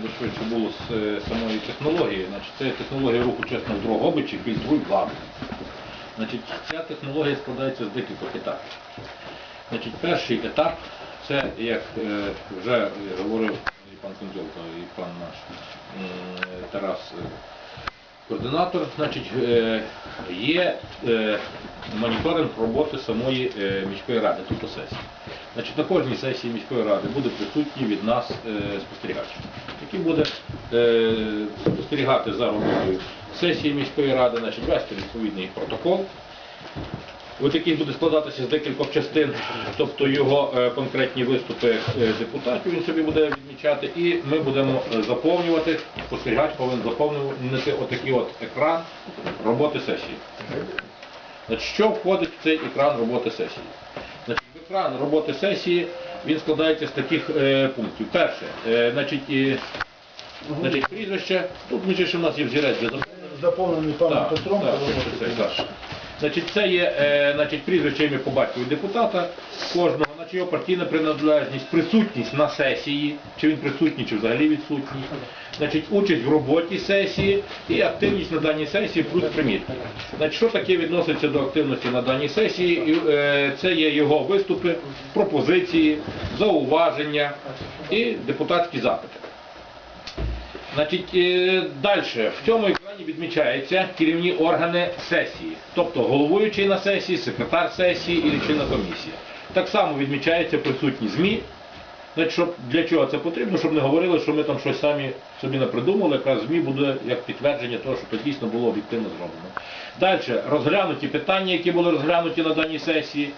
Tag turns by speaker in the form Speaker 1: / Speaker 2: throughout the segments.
Speaker 1: щоб швидше було з е, самої технології. Значить, це технологія руху чесного дрогобичі, фільтруй владу. Значить, ця технологія складається з декількох етапів. Значить, перший етап це, як е, вже говорив і пан Кондзьолко, і пан наш Тарас е, координатор, значить, є моніторинг роботи самої міської ради, тобто сесії. Значить, на кожній сесії міської ради буде присутній від нас е, спостерігач, який буде е, спостерігати за роботою сесії міської ради, значить, вести відповідний протокол. От який буде складатися з декількох частин, тобто його е, конкретні виступи е, депутатів він собі буде відмічати, і ми будемо заповнювати, спостерігач повинен заповнювати отакий от екран роботи сесії. Що входить в цей екран роботи сесії? Екран роботи сесії він складається з таких е, пунктів. Перше, е, значить, е, значить, прізвище, тут між іншим, у нас є взірець для заповнення.
Speaker 2: Заповнений паном
Speaker 1: Так,
Speaker 2: Петром.
Speaker 1: так, це, це, так. Значить, це є е, значить, прізвище ім'я по батькові депутата кожного, значить його партійна приналежність, присутність на сесії, чи він присутній, чи взагалі відсутній, значить, участь в роботі сесії і активність на даній сесії плюс примітки. Значить, що таке відноситься до активності на даній сесії? І, е, це є його виступи, пропозиції, зауваження і депутатські запити. Значить, далі в цьому екрані відмічаються керівні органи сесії, тобто головуючий на сесії, секретар сесії і члена комісії. Так само відмічається присутні ЗМІ. Значить, щоб, для чого це потрібно, щоб не говорили, що ми там щось самі собі не придумали, якраз ЗМІ буде як підтвердження того, що це дійсно було об'єктивно зроблено. Далі розглянуті питання, які були розглянуті на даній сесії,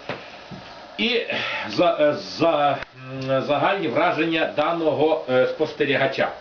Speaker 1: і за, е, за, загальні враження даного е, спостерігача.